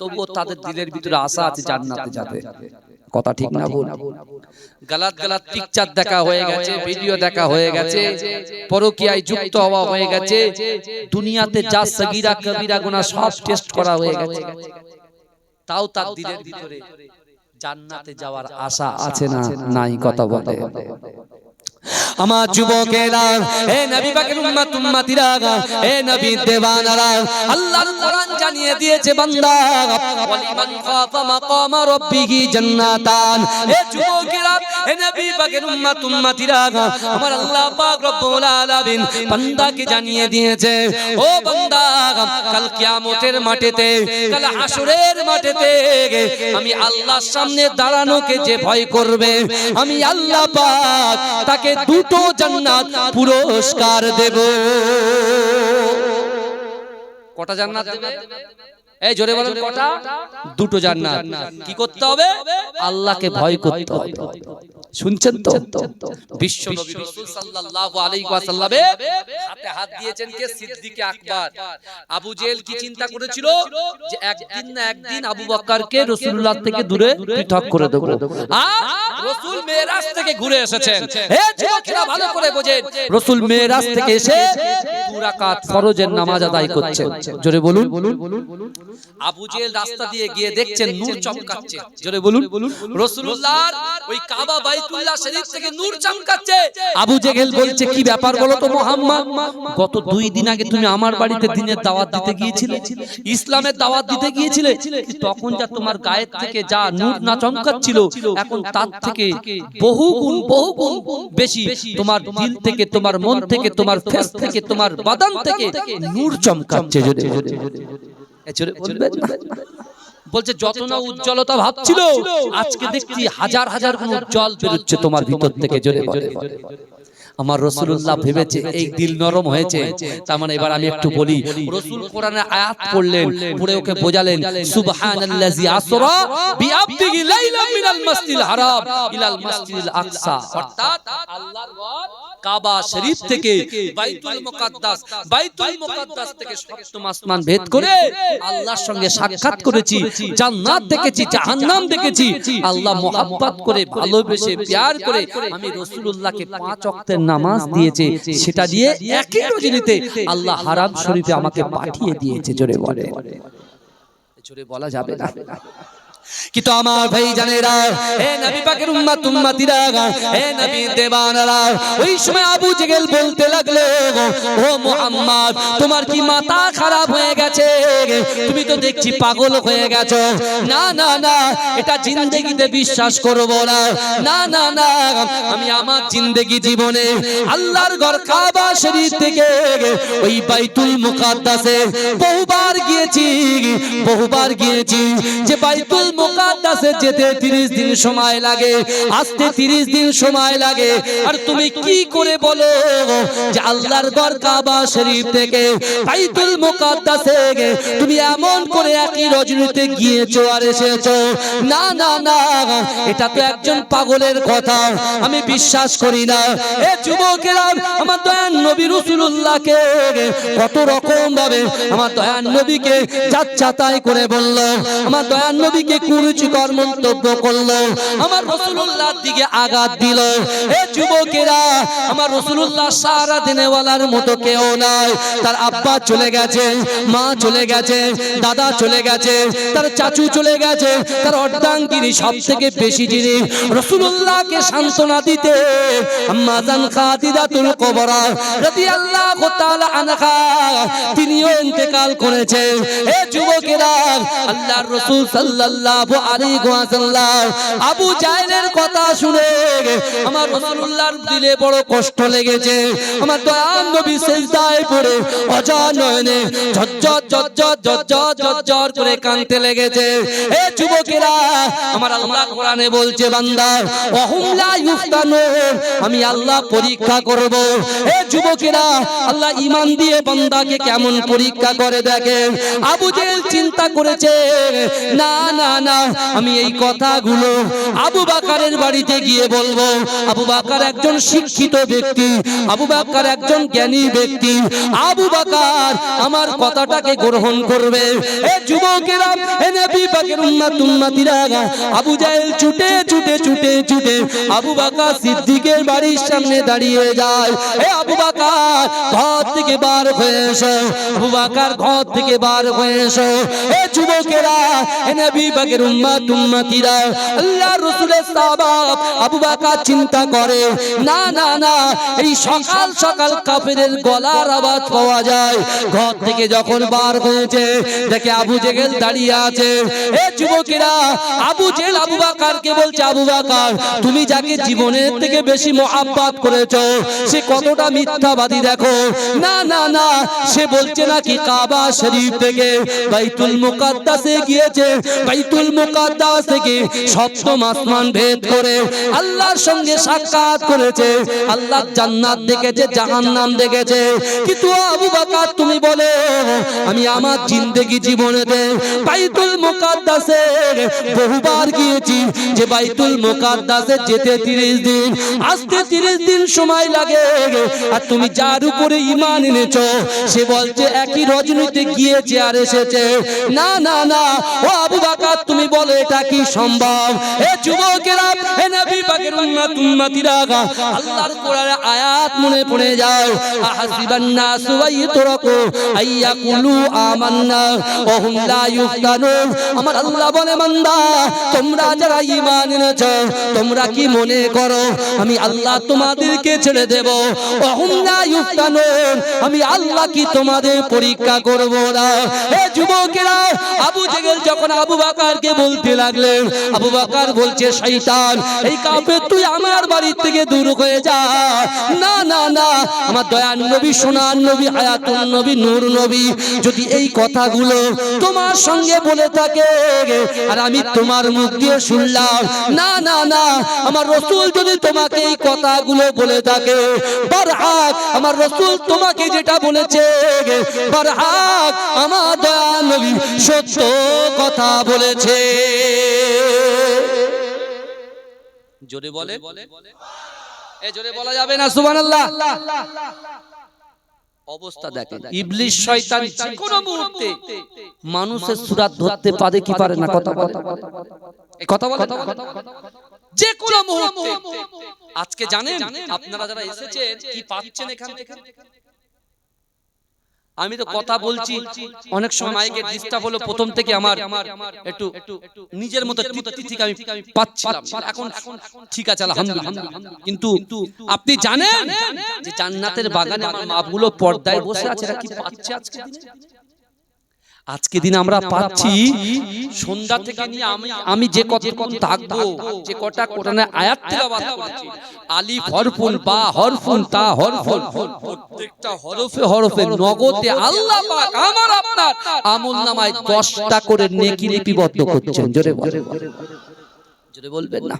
তবুও তাদের দিলের ভিতরে আশা আছে জান্নাতে যাবে। কথা ঠিক না বল গালাত গালাত পিকচার দেখা হয়ে গেছে ভিডিও দেখা হয়ে গেছে পরকীয়ায় যুক্ত হওয়া হয়ে গেছে দুনিয়াতে যা সগীরা কবিরা গুনাহ সব টেস্ট করা হয়ে গেছে। তাও তার দিলের ভিতরে জান্নাতে যাওয়ার আশা আছে না নাই কথা বলে। আমার যুবকেরা হে নবী পাকের উম্মত উম্মতিরা হে নবী দেওয়ানারা আল্লাহর কোরআন জানিয়ে দিয়েছে বান্দা ওয়ালিমান খাফা মাকামা রাব্বিহি জান্নাতান। হে যুবকেরা হে নবী পাকের উম্মত উম্মতিরা আমার আল্লাহ পাক রব্বুল আলামিন বান্দাকে জানিয়ে দিয়েছে ও বান্দা কাল কিয়ামতের মাঠেতে কাল হাসরের মাঠেতে আমি আল্লাহর সামনে দাঁড়ানোকে যে ভয় করবে আমি আল্লাহ পাক তাকে দুটো জান্নাত পুরস্কার দেব। কটা জান্নাত দেবে? এই জোরে বলেন কটা? দুটো জান্নাত। কি করতে হবে? আল্লাহকে ভয় করতে হবে। শুনছেন তো? বিশ্ব নবী রাসূল সাল্লাল্লাহু আলাইহি ওয়াসাল্লামে হাতে হাত দিয়েছেন কে? সিদ্দিক আকবর। আবু জেহেল কি চিন্তা করেছিল? যে একদিন না একদিন আবু বকরকে রাসূলুল্লাহ থেকে দূরে পৃথক করে দেব। আর রাসূল মেরাজ থেকে ঘুরে এসেছেন। হে যুবকেরা ভালো করে বোঝেন রসুল মেরাজ থেকে এসে দুরাকাত ফরজের নামাজ আদায় করছেন। জোরে বলুন। আবু জেল রাস্তা দিয়ে গিয়ে দেখছেন নূর চমকাচ্ছে। জোরে বলুন। রাসূলুল্লাহর ওই কাবা বাইতুল্লাহ শরীফ থেকে নূর চমকাচ্ছে। আবু জেহেল বলছে কি ব্যাপার বলো তো মোহাম্মদ? গত দুই দিন আগে তুমি আমার বাড়িতে দিনের দাওয়াত দিতে গিয়েছিলে? ইসলামের দাওয়াত দিতে গিয়েছিলে? তখন যা তোমার গায়ের থেকে যা নূর না চমকাচ্ছিল এখন তার থেকে বহু গুণ বহু গুণ বেশি। তোমার দিল থেকে তোমার মন থেকে তোমার ফেস থেকে তোমার বাদান থেকে নূর চমকাচ্ছে জোরে এ জোরে বলবেন না? বলছে যত না উজ্জ্বলতা ভাবছিল আজকে দেখছি হাজার হাজার গুণ উজ্জ্বল বেরোচ্ছে তোমার ভিতর থেকে জোরে বলে আমার রসুল্লাহ ভেবেছে এই দিল নরম হয়েছে তার মানে এবার আমি একটু বলি রসুল কোরআনে আয়াত পড়লেন পড়ে ওকে বোঝালেন সুবহানাল্লাজি আসরা বিআবদিহি লাইলাম মিনাল মাসজিদিল হারাম ইলাল মাসজিদিল আকসা। অর্থাৎ কাবা শরীফ থেকে বাইতুল মুকাদ্দাস বাইতুল মুকাদ্দাস থেকে সপ্তম আসমান ভেদ করে আল্লাহর সঙ্গে সাক্ষাৎ করেছি জান্নাত দেখেছি জাহান্নাম দেখেছি আল্লাহ মোহাব্বত করে ভালোবেসে প্যার করে আমি রাসূলুল্লাহকে পাঁচ ওয়াক্তের নামাজ দিয়েছে সেটা দিয়ে একই রজনীতে আল্লাহ হারাম শরীফে আমাকে পাঠিয়ে দিয়েছে জোরে বলে জোরে বলা যাবে না। কিন্তু আমার ভাই জানেরা হে নবী পাকের হে নবী ওই সময় আবু জেহেল বলতে লাগল, ও তোমার কি মাথা খারাপ হয়ে গেছে? তুমি তো দেখছি পাগল হয়ে গেছো। না না না, এটা জিন্দেগিতে বিশ্বাস করব না। না না না, আমি আমার জিন্দেগি জীবনে আল্লাহর ঘর কাবা শরীফ থেকে ওই বাইতুল মুকাদ্দাসে বহুবার গিয়েছি বহুবার গিয়েছি। যে বাইতুল যেতে 30 দিন সময় লাগে। আসতে 30 দিন সময় লাগে। আর তুমি কি করে বলো যে আল্লাহর শরীফ থেকে তুমি এমন করে একই রজনীতে গিয়েছো আর এসেছ? না না না, এটা তো একজন পাগলের কথা। আমি বিশ্বাস করি না। এ যুবকেরা আমার দয়ান নবী রাসূলুল্লাহকে কত রকম ভাবে আমার দয়ান নবীকে যাচ্ছাতাই করে বলল। আমার দয়ান নবীকে কুরুচিকর মন্তব্য করল। আমার দিকে আঘাত দিল। যুবকেরা, আমার রাসূলুল্লাহ সারা মতো কেউ নাই। তার আব্বা চলে গেছে, মা চলে গেছে, দাদা চলে গেছে, তার চাচু চলে গেছে, তার অর্ধাঙ্গিনী সব থেকে বেশি রসুল্লাহকে সান্ত্বনা দিতে তিনিও ইন্তেকাল করেছে হে যুবকেরা আলাইহি ওয়াসাল্লাম আবু জাহেলের কথা শুনে আমার রাসূলুল্লাহর দিলে বড় কষ্ট লেগেছে। আমার নবী সেজদায় পড়ে অজানয়নে ঝরঝর ঝরঝর ঝরঝর ঝরঝর করে কাঁদতে লেগেছে। হে যুবকেরা, আমার আল্লাহ কোরআনে বলছে, বান্দা ওহুম লা ইফতানুন আমি আল্লাহ পরীক্ষা করব। হে যুবকেরা, আল্লাহ ঈমান দিয়ে বান্দাকে কেমন পরীক্ষা করে দেখে আবু জেহেল চিন্তা করেছে, না না না, আমি এই কথাগুলো আবু বাকারের বাড়িতে গিয়ে বলব। আবু বাকার একজন শিক্ষিত ব্যক্তি, আবু বাকার একজন জ্ঞানী ব্যক্তি। আবু বাকার আমার কথাটাকে গ্রহণ করবে। এ যুবকেরা, এ নবী পাকের উম্মাত উম্মাতিরা, আবু জাহেল ছুটে ছুটে ছুটে ছুটে আবু বকর সিদ্দিকের বাড়ির সামনে দাঁড়িয়ে যায়। এ আবু বকর ঘর থেকে বার হয়ে এসো। আবু বকর ঘর থেকে বার হয়ে এসো। এ যুবকেরা, এ নবী পাকের উম্মাত রাসূলের সাহাবা আবু চিন্তা করে, না না না, এই সকাল সকাল কাফেরের গলার আওয়াজ পাওয়া যায়। ঘর থেকে যখন বার হয়েছে, দেখে আবু জেগেল দাঁড়িয়ে আছে। এ যুবকেরা, আবু জেল আবু বলছে, আবু তুমি যাকে জীবনের থেকে বেশি মোহাব্বত করেছ, সে কতটা মিথ্যাবাদী দেখো। না না না, সে বলছে নাকি কাবা শরীফ থেকে বাইতুল মুকাদ্দাসে গিয়েছে। বাইতুল মুকাদ্দাস থেকে সপ্তম আসমান ভেদ করে আল্লাহর সঙ্গে সাক্ষাৎ করেছে। আল্লাহ জান্নাত দেখেছে, জাহান্নাম দেখেছে। কিন্তু আবু বাকার, তুমি বলে, আমি আমার জিন্দেগি জীবনেতে বাইতুল মুকাদ্দাসে বহুবার গিয়েছি। যে বাইতুল মুকাদ্দাসে যেতে 30 দিন, আসতে 30 দিন সময় লাগে। আর তুমি যার উপরে ঈমান এনেছো, সে বলছে, একই রজনীতে গিয়েছে আর এসেছে। না না না, ও আবু বাকার তুমি বলো এটা কি সম্ভব? এ নবী আল্লাহর কোরআনের আয়াত মনে পড়ে আহাসিবান নাসু আইয়াকুলু আমান্না লা আমার আল্লাহ বলে, বান্দা, তোমরা যারা ঈমান এনেছো, তোমরা কি মনে করো, আমি আল্লাহ তোমাদেরকে ছেড়ে দেব? ওয়া লা আমি আল্লাহ কি তোমাদের পরীক্ষা করব না? হে যুবকেরা, আবু জেগেল যখন আবু বাকারকে বলতে লাগলেন, আবু বাকার বলছে, শয়তান, এই কাফের তুই আমার বাড়ি থেকে দূর হয়ে যা। না না না, আমার দয়ান নবী, সোনার নবী হায়াতুন নবী, নূর নবী, যদি এই কথাগুলো তোমার সঙ্গে বলে থাকে, আর আমি তোমার মুখ দিয়ে শুনলাম, না না না, আমার রসুল যদি তোমাকে এই কথাগুলো বলে থাকে, বারহাক, আমার রসুল তোমাকে যেটা বলেছে, বারহাক, আমার দয়ান নবী সত্য কথা বলেছে। জোরে বলে। এ জোরে বলা যাবে না সুবহানাল্লাহ। অবস্থা দেখেন। ইবলিশ শয়তান যে কোনো মুহূর্তে মানুষের সুরাত ধরতে পারে কি পারে না কথা বলে এই কথা বলে যে কোনো মুহূর্তে। আজকে জানেন আপনারা যারা এসেছেন কি পাচ্ছেন এখান? থেকে আমি তো কথা বলছি। অনেক সময় মাইকে ডিস্টার্ব হলো প্রথম থেকে আমার একটু নিজের মতো তৃপ্তি আমি পাচ্ছিলাম। এখন ঠিক আছে আলহামদুলিল্লাহ। কিন্তু আপনি জানেন যে জান্নাতের বাগানে আমার মাপগুলো পর্দায় বসে আছে এরা কি পাচ্ছে আজকে? আজকে দিন আমরা পাচ্ছি সন্ধ্যা থেকে নিয়ে আমি আমি যে কত থাকব যে কটা কোরআনে আয়াত তেলাওয়াত করেছি। আলিফ হরফুন বা হরফুন তা হরফুন প্রত্যেকটা হরফে হরফে নগদে আল্লাহ পাক আমার আপনার আমল নামায় 10টা করে নেকি লিপিবদ্ধ করছেন। জোরে বলে জোরে বলবেন না।